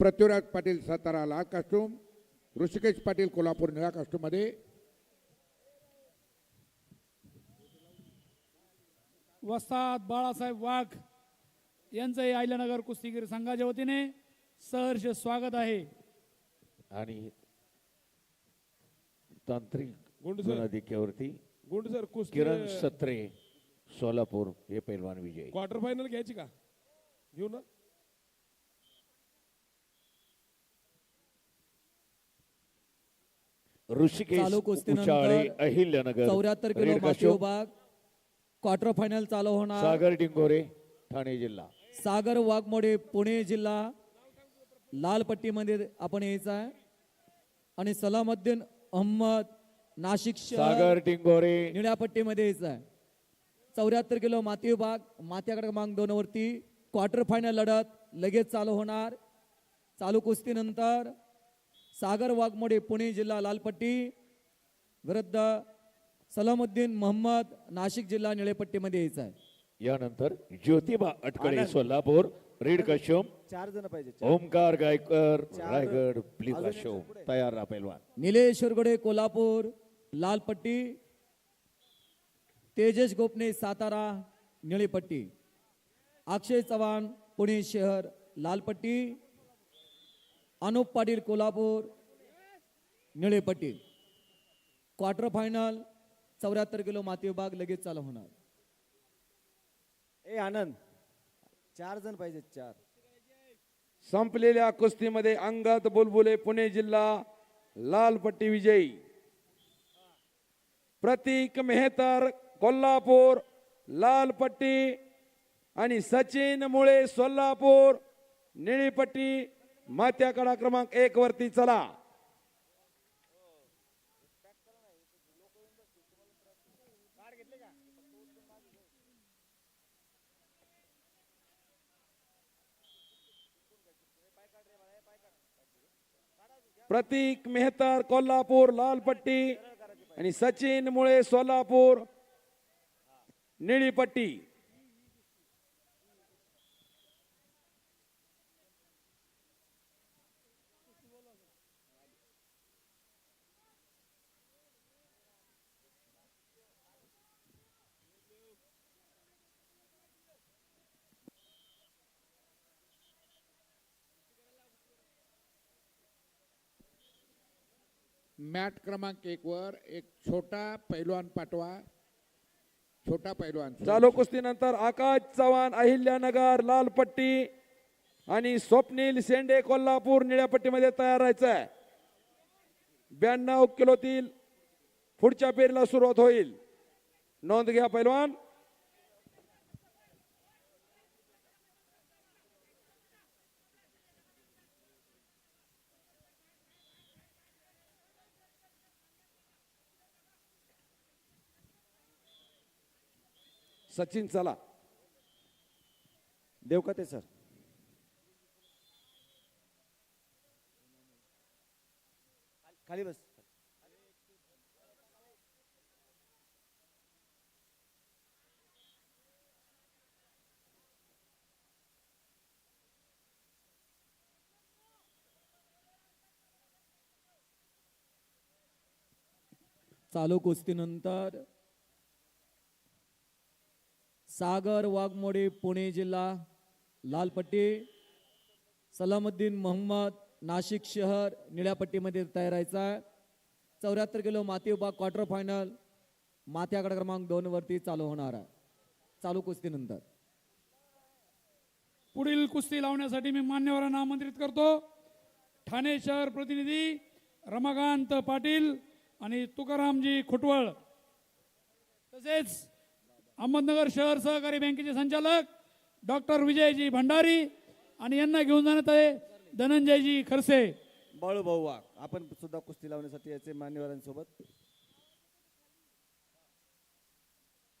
पृथ्वीराज पाटील सातारा लाल कास्टूम ऋषिकेश पाटील कोल्हापूर निळा कास्टूममध्ये. वस्ताद बाळासाहेब वाघ यांचंही आयल्यानगर कुस्तीगीर संघाच्या वतीने सहर्ष स्वागत आहे. आणि तांत्रिक गुंड सर. गुणाधिक्यावरती गुंड सर कुस्ती किरण सत्रे सोलापूर हे पैलवान विजय. क्वार्टर फायनल घ्यायची का? घेऊ ना. ऋषिकेश चालू कुस्तीनंतर उचाळे अहिल्यानगर चौऱ्याहत्तर किलो माती विभाग क्वार्टर फायनल चालू होणार. सागर डिंगोरे ठाणे जिल्हा. सागर वाघमोडे पुणे जिल्हा. लाल पट्टीमध्ये आपण यायचं आहे. आणि सलामुद्दीन अहमद नाशिक सागर डिंगोरे. निळ्या पट्टीमध्ये यायचं आहे. चौऱ्याहत्तर किलो माती विभाग मात्या क्रमांक दोन वरती. क्वार्टर फायनल लढत लगेच चालू होणार. चालू कुस्तीनंतर सागर वाघमोडे पुणे जिल्हा लालपट्टी. विरुद्ध सलामुद्दीन मोहम्मद नाशिक जिल्हा निळेपट्टीमध्ये यायचं आहे. यानंतर ज्योतिबा अटकडे सोलापूर रेड काशोम चार जण पाहिजे ओमकार गायकर रायगड ब्ल्यू काशोम तयार राहा पैलवान. निलेश शिरगोडे कोल्हापूर लालपट्टी. तेजस गोपने सातारा निळीपट्टी. अक्षय चव्हाण पुणे शहर लालपट्टी. अनुप पाटील कोल्हापूर निळेपट्टी क्वार्टर फायनल चौऱ्याहत्तर किलो माती विभाग लगेच चालू होणार. ए आनंद. चार जण पाहिजे चार. संपलेल्या कुस्तीमध्ये अंगद बुलबुले पुणे जिल्हा लाल पट्टी विजयी. प्रतीक मेहतर कोल्हापूर लाल पट्टी आणि सचिन मुळे सोलापूर निळी पट्टी मात्या कडा क्रमांक एक वरती चला. प्रतीक मेहतर कोल्हापूर लाल पट्टी आणि सचिन मुळे सोलापूर निळी मॅट क्रमांक एक वर एक छोटा पैलवान पाठवा. छोटा पैलवान. चालू कुस्तीनंतर आकाश चव्हाण अहिल्यानगर लाल पट्टी आणि स्वप्नील शेंडे कोल्हापूर निळ्या पट्टीमध्ये तयार राहायचं आहे ब्याण्णव किलोतील पुढच्या पेरीला सुरुवात होईल. नोंद घ्या पैलवान. सचिन चला. देवकते सर? खाली बस. चालू कुस्तीनंतर सागर वाघमोडे पुणे जिल्हा लालपट्टी सलामुद्दीन मोहम्मद नाशिक शहर निळ्यापट्टीमध्ये तयार राहायचा आहे. चौऱ्याहत्तर किलो माती विभाग क्वार्टर फायनल माथ्याकडे क्रमांक दोनवरती चालू होणार आहे. चालू कुस्तीनंतर. पुढील कुस्ती लावण्यासाठी मी मान्यवरांना आमंत्रित करतो. ठाणे शहर प्रतिनिधी रमाकांत पाटील आणि तुकारामजी खुटवळ. तसेच अहमदनगर शहर सहकारी बँकेचे संचालक डॉक्टर विजयजी भंडारी आणि यांना घेऊन जाण्यात आहे धनंजयजी खरसे. बाळू भाऊ आपण सुद्धा कुस्ती लावण्यासाठी याचे मान्यवरांसोबत.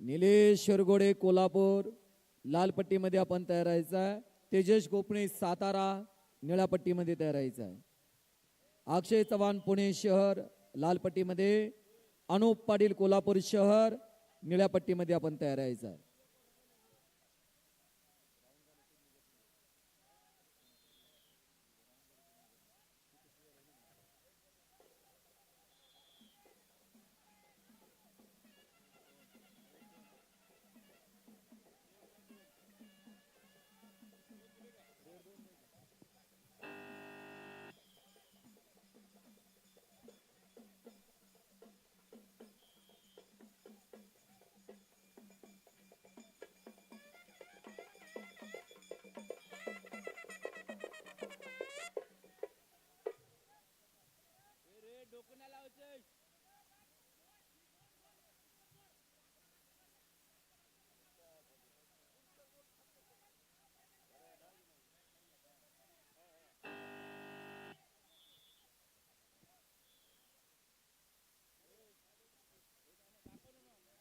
निलेश शिरगोडे कोल्हापूर लाल पट्टीमध्ये आपण तयार राहायचं आहे. तेजस गोपणे सातारा निळ्या पट्टीमध्ये तयार राहायचं आहे. अक्षय चव्हाण पुणे शहर लाल पट्टीमध्ये अनुप पाटील कोल्हापूर शहर निळ्या पट्टीमध्ये आपण तयार राहायचं आहे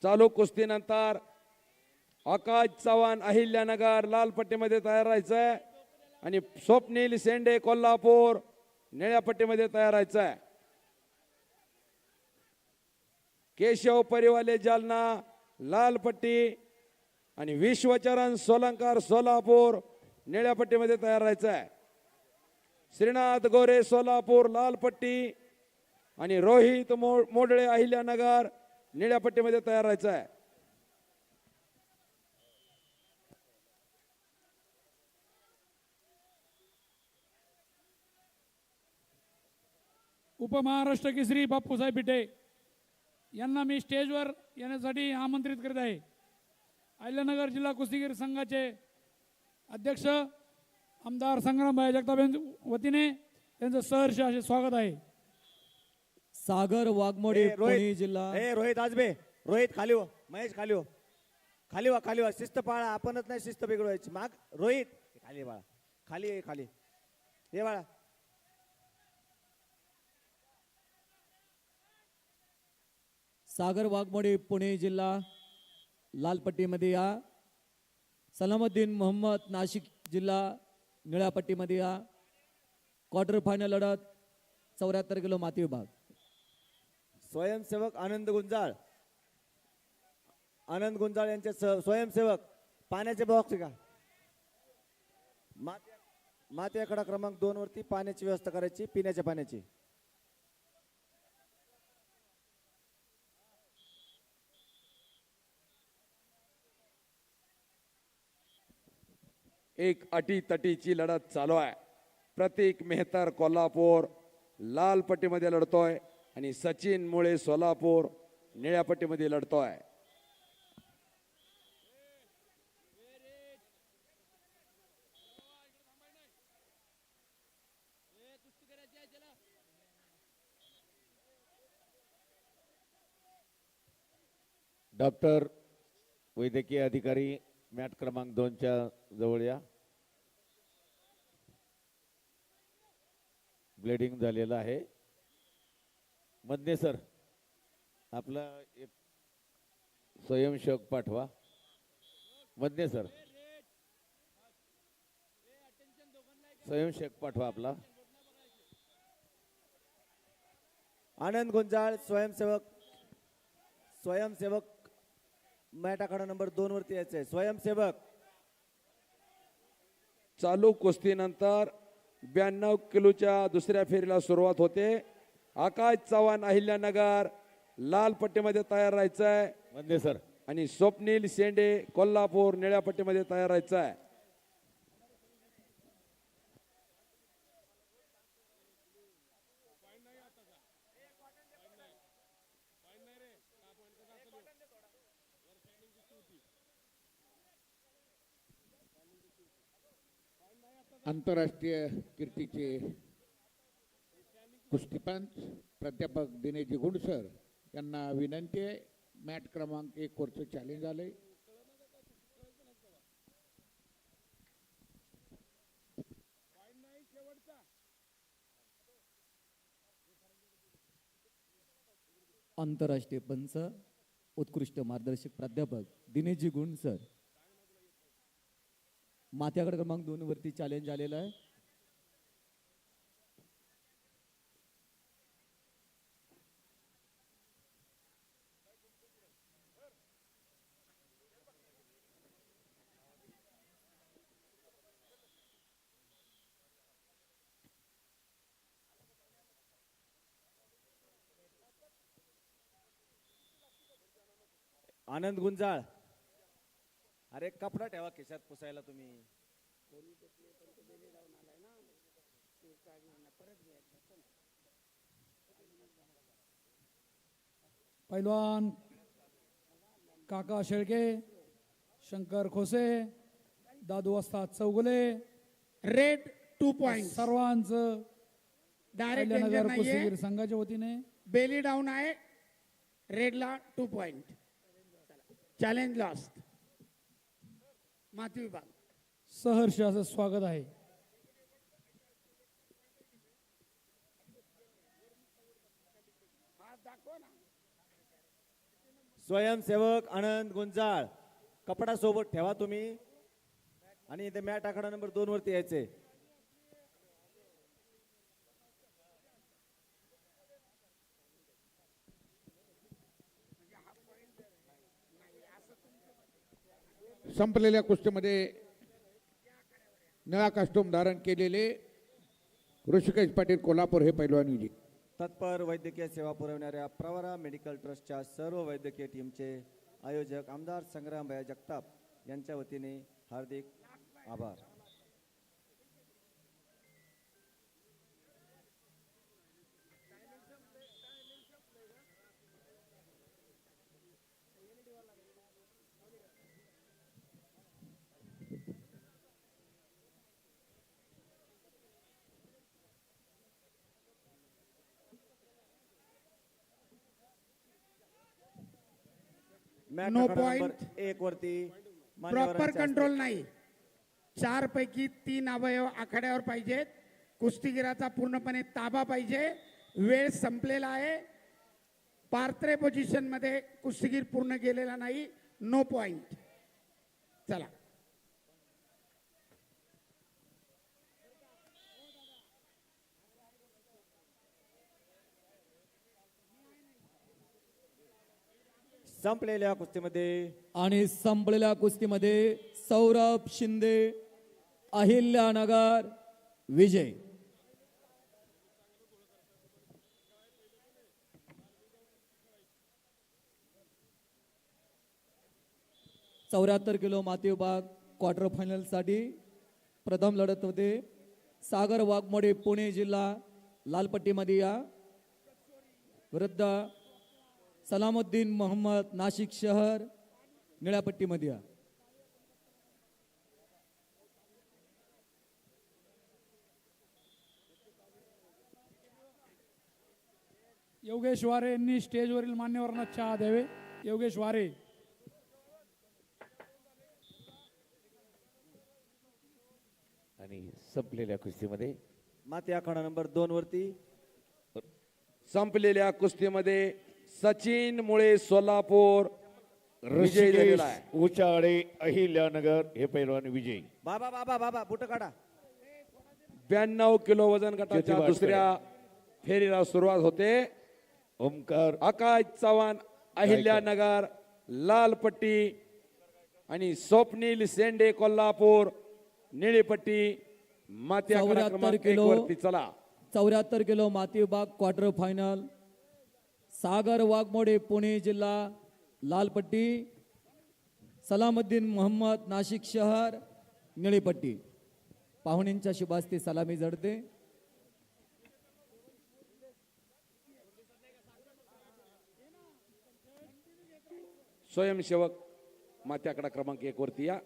चालू कुस्तीनंतर आकाश चव्हाण अहिल्यानगर लालपट्टीमध्ये तयार राहायचं आणि स्वप्नील शेंडे कोल्हापूर निळ्या पट्टीमध्ये तयार राहायचंय. केशव परिवाले जालना लालपट्टी आणि विश्वचरण सोलंकार सोलापूर निळ्या पट्टीमध्ये तयार आहे. श्रीनाथ गोरे सोलापूर लालपट्टी आणि रोहित मो मोडळे अहिल्यानगर निळ्या पट्टीमध्ये तयार राहायचं आहे. उपमहाराष्ट्र केसरी बापूसाहेब बिटे. यांना मी स्टेजवर येण्यासाठी आमंत्रित करीत आहे. अहिल्यानगर जिल्हा कुस्तीगीर संघाचे अध्यक्ष आमदार संग्रामभाई जगताप यांच्या वतीने त्यांचं सहर्ष असे स्वागत आहे. सागर वाघमोडे ए, पुणे रोहित जिल्हा. ए रोहित आजबे. रोहित खाली हो. महेश खाली हो. खाली वा खाली वा. शिस्त पाळा. आपणच नाही शिस्त बिघडवायची. माग रोहित. खाली बाळा. खाली ये खाली. ये बाळा. सागर वाघमोडे पुणे जिल्हा लालपट्टीमध्ये या. सलामुद्दीन मोहम्मद नाशिक जिल्हा निळ्यापट्टीमध्ये या. क्वार्टर फायनल लढत चौऱ्याहत्तर किलो माती विभाग. स्वयंसेवक आनंद गुंजाळ. आनंद गुंजाळ यांचे स- स्वयंसेवक. पाण्याचे बॉक्स का माती माती आकडा क्रमांक दोन वरती पाण्याची व्यवस्था करायची पिण्याच्या पाण्याची. एक अटी तटीची लढत चालू आहे. प्रतीक मेहतर कोल्हापूर लाल पट्टीमध्ये लढतोय आणि सचिन मुळे सोलापूर निळ्या पट्टीमध्ये लढतोय. डॉक्टर वैद्यकीय अधिकारी मॅट क्रमांक दोनच्या जवळ या. ब्लिडिंग झालेलं आहे. मधने सर आपला एक स्वयंसेवक पाठवा. मधने सर. स्वयंसेवक पाठवा आपला. आनंद गुंजाळ स्वयंसेवक स्वयंसेवक. मॅट आकडा नंबर दोन वरती यायचंय. स्वयंसेवक. चालू कुस्तीनंतर ब्याण्णव किलोच्या दुसऱ्या फेरीला सुरुवात होते. आकाश चव्हाण अहिल्यानगर लाल पट्टीमध्ये तयार राहायचंय. मधने सर. आणि स्वप्नील शेंडे कोल्हापूर निळ्या पट्टीमध्ये तयार राहायचं आहे आंतरराष्ट्रीय कीर्तीचे कुस्तीपंच प्राध्यापक दिनेशजी गुंडसर यांना विनंती आहे. मॅट क्रमांक एक वरचं चॅलेंज आलंय आंतरराष्ट्रीय पंच उत्कृष्ट मार्गदर्शक प्राध्यापक दिनेशजी गुंड सर. माथ्याकडे क्रमांक दोन वरती चॅलेंज आलेलं आहे. आनंद गुंजाळ. अरे कपडा ठेवा खिशात पुसायला तुम्ही. पैलवान काका शेळके शंकर खोसे दादू वस्ताद चौगुले रेड टू पॉइंट. सर्वांचं डायरेक्ट कुस्तीगीर संघाच्या वतीने. बेली डाऊन आहे. रेडला टू पॉइंट चॅलेंज लॉस्ट माती विभाग. सहर्ष असं स्वागत आहे. स्वयंसेवक आनंद गुंजाळ कपडा सोबत ठेवा तुम्ही. आणि इथे मॅट आखाडा नंबर दोन वरती यायचे. संपलेल्या कुस्तीमध्ये निळा कास्टूम धारण केलेले ऋषिकेश पाटील कोल्हापूर हे पैलवान विजय तत्पर वैद्यकीय सेवा पुरवणाऱ्या प्रवरा मेडिकल ट्रस्टच्या सर्व वैद्यकीय टीमचे आयोजक आमदार संग्रामभाई जगताप यांच्या वतीने हार्दिक आभार. Point. नंबर एक वरती प्रॉपर कंट्रोल नाही. चार पैकी तीन अवयव आखाड्यावर पाहिजेत. कुस्तीगिराचा पूर्णपणे ताबा पाहिजे. वेळ संपलेला आहे. पार्त्रे पोझिशनमध्ये कुस्तीगीर पूर्ण गेलेला नाही. नो पॉइंट चला. संपलेल्या कुस्तीमध्ये आणि संपलेल्या कुस्तीमध्ये सौरभ शिंदे अहिल्या नगर विजय. चौऱ्याहत्तर किलो माती विभाग क्वार्टर फायनलसाठी प्रथम लढत होते. सागर वाघमोडे पुणे जिल्हा लालपट्टीमध्ये या विरुद्ध सलामुद्दीन मोहम्मद नाशिक शहर निळ्यापट्टीमध्ये या. योगेश वारे यांनी स्टेजवरील मान्यवरांना चहा द्यावे. योगेश वारे. आणि संपलेल्या कुस्तीमध्ये. माती आखाडा नंबर दोन वरती. संपलेल्या कुस्तीमध्ये सचिन मुळे सोलापूर विजय ऋषिकेश झालेला आहे. उचाळे अहिल्यानगर हे पैलवान विजय. बाबा बाबा बाबा बुट काढा. ब्याण्णव किलो वजन गटाच्या ज्योतिबा दुसऱ्या फेरीला सुरुवात होते. ओमकार. आकाश चव्हाण अहिल्यानगर लालपट्टी आणि स्वप्नील सेंडे कोल्हापूर निळीपट्टी माती आखाडा 74 क्रमांक एक किलो. वरती चला. चौऱ्याहत्तर किलो माती विभाग क्वार्टर फायनल सागर वाघमोडे पुणे जिल्हा लालपट्टी सलामुद्दीन मोहम्मद नाशिक शहर निळीपट्टी. पाहुण्यांच्या शुभास्ती सलामी जडते स्वयंसेवक मात्याकडा क्रमांक एक वरती या.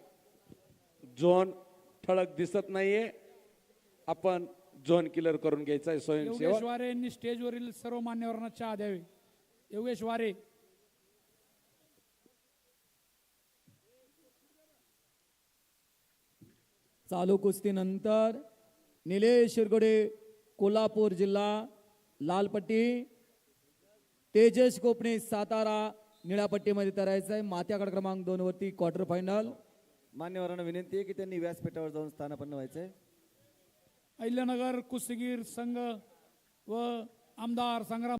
झोन ठळक दिसत नाहीये. आपण झोन किलर करून घ्यायचा आहे स्वयंसेवक. यांनी स्टेजवरील सर्व मान्यवरांना चहा द्यावे. योगेश वारे चालू कुस्तीनंतर निलेश शिरगोडे कोल्हापूर जिल्हा लालपट्टी तेजस कोपणे सातारा निळ्यापट्टीमध्ये तरायचं आहे. मात्याकडे क्रमांक दोन वरती क्वार्टर फायनल मान्यवरांना विनंती आहे की त्यांनी व्यासपीठावर जाऊन स्थानापन्न व्हायचंय अहिल्यानगर कुस्तीगीर संघ व आमदार संग्राम